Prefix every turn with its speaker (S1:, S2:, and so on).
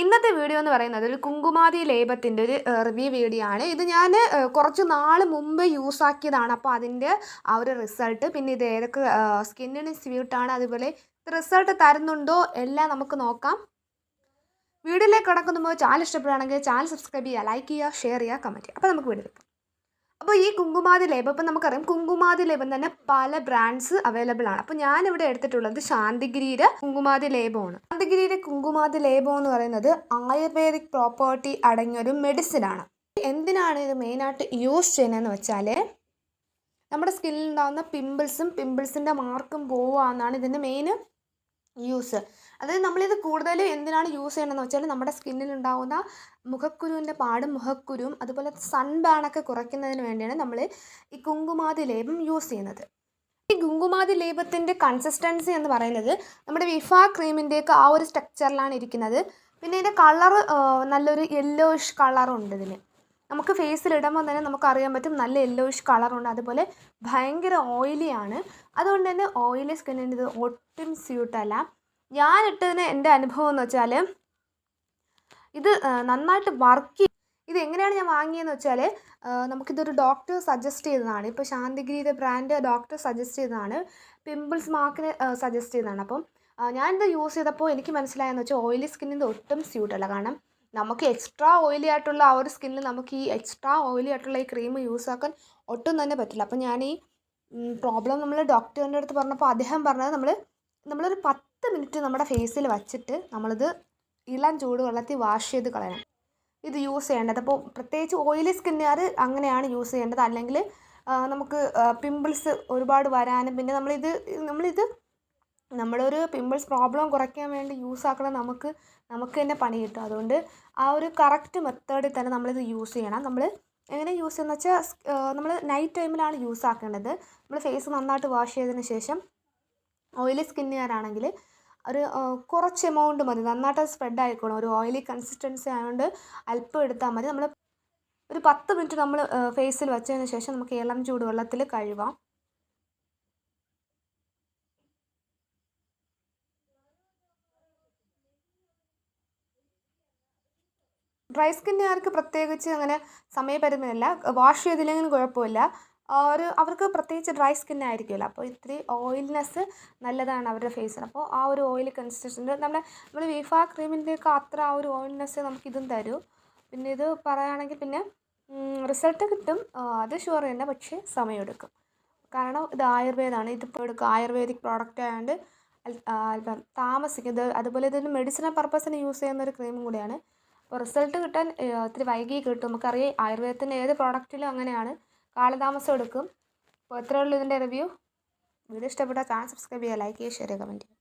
S1: ഇന്നത്തെ വീഡിയോ എന്ന് പറയുന്നത് ഒരു കുങ്കുമാതി ലേപത്തിന്റെ ഒരു റിവ്യൂ വീഡിയോ ആണ്. ഇത് ഞാൻ കുറച്ച് നാൾ മുമ്പ് യൂസ് ആക്കിയതാണ്. അപ്പോൾ അതിന്റെ ആ ഒരു റിസൾട്ട് പിന്നെ ഇത് ഏതൊക്കെ സ്കിന്നിന് സ്വീട്ടാണ് അതുപോലെ റിസൾട്ട് തരുന്നുണ്ടോ എല്ലാം നമുക്ക് നോക്കാം. വീഡിയോയിലേക്ക് കിടക്കുന്നുമ്പോൾ ചാനൽ ഇഷ്ടപ്പെടുകയാണെങ്കിൽ ചാനൽ സബ്സ്ക്രൈബ് ചെയ്യുക ലൈക്ക് ചെയ്യുക ഷെയർ ചെയ്യുക കമന്റ് ചെയ്യുക. അപ്പോൾ നമുക്ക് വീഡിയോ അപ്പോൾ ഈ കുങ്കുമാതി ലേപം ഇപ്പം നമുക്കറിയാം കുങ്കുമാതി ലേപം തന്നെ പല ബ്രാൻഡ്സ് അവൈലബിൾ ആണ്. അപ്പോൾ ഞാനിവിടെ എടുത്തിട്ടുള്ളത് ശാന്തിഗിരിയുടെ കുങ്കുമാതി ലേപമാണ് ശാന്തിഗിരിയുടെ കുങ്കുമാതി ലേപം എന്ന് പറയുന്നത് ആയുർവേദിക് പ്രോപ്പർട്ടി അടങ്ങിയൊരു മെഡിസിൻ ആണ്. എന്തിനാണ് ഇത് മെയിനായിട്ട് യൂസ് ചെയ്യുന്നതെന്ന് വെച്ചാൽ നമ്മുടെ സ്കിന്നിൽ ഉണ്ടാകുന്ന പിമ്പിൾസും പിമ്പിൾസിന്റെ മാർക്കും പോവുക എന്നാണ് ഇതിന്റെ മെയിൻ യൂസ് അതായത് നമ്മളിത് കൂടുതൽ എന്തിനാണ് യൂസ് ചെയ്യണമെന്ന് വെച്ചാൽ നമ്മുടെ സ്കിന്നിൽ ഉണ്ടാകുന്ന മുഖക്കുരുവിന്റെ പാടും മുഖക്കുരുവും അതുപോലെ സൺ ബാണൊക്കെ കുറയ്ക്കുന്നതിന് വേണ്ടിയാണ് നമ്മൾ ഈ കുങ്കുമാതി ലേപം യൂസ് ചെയ്യുന്നത്. ഈ കുങ്കുമാതി ലേപത്തിന്റെ കൺസിസ്റ്റൻസി എന്ന് പറയുന്നത് നമ്മുടെ വിഫ ക്രീമിന്റെയൊക്കെ ആ ഒരു സ്ട്രക്ചറിലാണ് ഇരിക്കുന്നത്. പിന്നെ ഇതിന്റെ കളർ നല്ലൊരു യെല്ലോയിഷ് കളറുണ്ട് ഇതിന് നമുക്ക് ഫേസിൽ ഇടുമ്പോൾ തന്നെ നമുക്ക് അറിയാൻ പറ്റും നല്ല യെല്ലോയിഷ് കളറുണ്ട് അതുപോലെ ഭയങ്കര ഓയിലിയാണ് അതുകൊണ്ട് തന്നെ ഓയിലി സ്കിന്നിന് ഇത് ഒട്ടും സ്യൂട്ടല്ല ഞാൻ ഇട്ടതിന് എന്റെ അനുഭവം എന്ന് വെച്ചാൽ ഇത് നന്നായിട്ട് വർക്ക് ഇത് എങ്ങനെയാണ് ഞാൻ വാങ്ങിയതെന്ന് വെച്ചാൽ നമുക്കിതൊരു ഡോക്ടർ സജസ്റ്റ് ചെയ്തതാണ്. ഇപ്പോൾ ശാന്തിഗിരിയുടെ ബ്രാൻഡ് ഡോക്ടർ സജസ്റ്റ് ചെയ്തതാണ്. പിമ്പിൾസ് മാർക്കിന് സജസ്റ്റ് ചെയ്തതാണ്. അപ്പം ഞാനിത് യൂസ് ചെയ്തപ്പോൾ എനിക്ക് മനസ്സിലായെന്ന് വെച്ചാൽ ഓയിലി സ്കിന്നിന് ഒട്ടും സ്യൂട്ടല്ല കാരണം നമുക്ക് എക്സ്ട്രാ ഓയിലി ആയിട്ടുള്ള ആ ഒരു സ്കിന്നിൽ നമുക്ക് ഈ എക്സ്ട്രാ ഓയിലി ആയിട്ടുള്ള ഈ ക്രീം യൂസ് ആക്കാൻ ഒട്ടും തന്നെ പറ്റില്ല. അപ്പം ഞാൻ ഈ പ്രോബ്ലം നമ്മൾ ഡോക്ടറിന്റെ അടുത്ത് പറഞ്ഞപ്പോൾ അദ്ദേഹം പറഞ്ഞത് നമ്മൾ നമ്മളൊരു പത്ത് മിനിറ്റ് നമ്മുടെ ഫേസിൽ വച്ചിട്ട് നമ്മളിത് ഇളം ചൂട് വെള്ളത്തിൽ വാഷ് ചെയ്ത് കളയണം. ഇത് യൂസ് ചെയ്യേണ്ടത്. അപ്പോൾ പ്രത്യേകിച്ച് ഓയിലി സ്കിന്നുകാർ അങ്ങനെയാണ് യൂസ് ചെയ്യേണ്ടത്. അല്ലെങ്കിൽ നമുക്ക് പിമ്പിൾസ് ഒരുപാട് വരാനും പിന്നെ നമ്മളിത് നമ്മളിത് നമ്മളൊരു പിമ്പിൾസ് പ്രോബ്ലം കുറയ്ക്കാൻ വേണ്ടി യൂസ് ആക്കണം നമുക്ക് നമുക്ക് തന്നെ പണി കിട്ടും. അതുകൊണ്ട് ആ ഒരു കറക്റ്റ് മെത്തേഡിൽ തന്നെ നമ്മളിത് യൂസ് ചെയ്യണം. നമ്മൾ എങ്ങനെ യൂസ് ചെയ്യുന്നത് വെച്ചാൽ നമ്മൾ നൈറ്റ് ടൈമിലാണ് യൂസ് ആക്കേണ്ടത്. നമ്മൾ ഫേസ് നന്നായിട്ട് വാഷ് ചെയ്തതിന് ശേഷം ഓയിലി സ്കിന്നുകാരാണെങ്കിൽ ഒരു കുറച്ച് എമൗണ്ട് മതി. നന്നായിട്ട് സ്പ്രെഡ് ആയിക്കോളും. ഒരു ഓയിലി കൺസിസ്റ്റൻസി ആയതുകൊണ്ട് അല്പം എടുത്താൽ മതി. നമ്മൾ ഒരു പത്ത് മിനിറ്റ് നമ്മൾ ഫേസിൽ വെച്ചതിന് ശേഷം നമുക്ക് ഇളം ചൂടുവെള്ളത്തിൽ കഴുകാം ഡ്രൈ സ്കിന്നുകാർക്ക് പ്രത്യേകിച്ച് അങ്ങനെ സമയപരിമിതല്ല വാഷ് ചെയ്തില്ലെങ്കിലും കുഴപ്പമില്ല. ഒരു അവർക്ക് പ്രത്യേകിച്ച് ഡ്രൈ സ്കിൻ ആയിരിക്കുമല്ലോ. അപ്പോൾ ഇത്തിരി ഓയിൽനെസ് നല്ലതാണ് അവരുടെ ഫേസിന്. അപ്പോൾ ആ ഒരു ഓയിൽ കൺസിസ്റ്റൻസി നമ്മുടെ നമ്മൾ വീഫ ക്രീമിന്റെയൊക്കെ അത്ര ആ ഒരു ഓയിൽനെസ് നമുക്കിതും തരും. പിന്നെ ഇത് പറയുകയാണെങ്കിൽ പിന്നെ റിസൾട്ട് കിട്ടും. അത് ഷുവർ തന്നെ പക്ഷേ സമയമെടുക്കും. കാരണം ഇത് ആയുർവേദമാണ്. ഇതിപ്പോൾ എടുക്കുക. ആയുർവേദിക് പ്രോഡക്റ്റ് ആയതുകൊണ്ട് താമസിക്കും. ഇത് അതുപോലെ ഇതിന് മെഡിസിനൽ പർപ്പസിന് യൂസ് ചെയ്യുന്ന ഒരു ക്രീമും കൂടിയാണ്. അപ്പോൾ റിസൾട്ട് കിട്ടാൻ ഇത്തിരി വൈകി കിട്ടും. നമുക്കറിയാം ആയുർവേദത്തിന്റെ ഏത് പ്രോഡക്റ്റിലും അങ്ങനെയാണ്. കാലതാമസം എടുക്കും. അപ്പോൾ ഇത്രയുള്ളൂ ഇതിന്റെ റിവ്യൂ വീഡിയോ ഇഷ്ടപ്പെട്ടാൽ ചാനൽ സബ്സ്ക്രൈബ് ചെയ്യുക ലൈക്ക് ചെയ്യുക ഷെയർ ചെയ്യുക കമന്റ് ചെയ്യുക.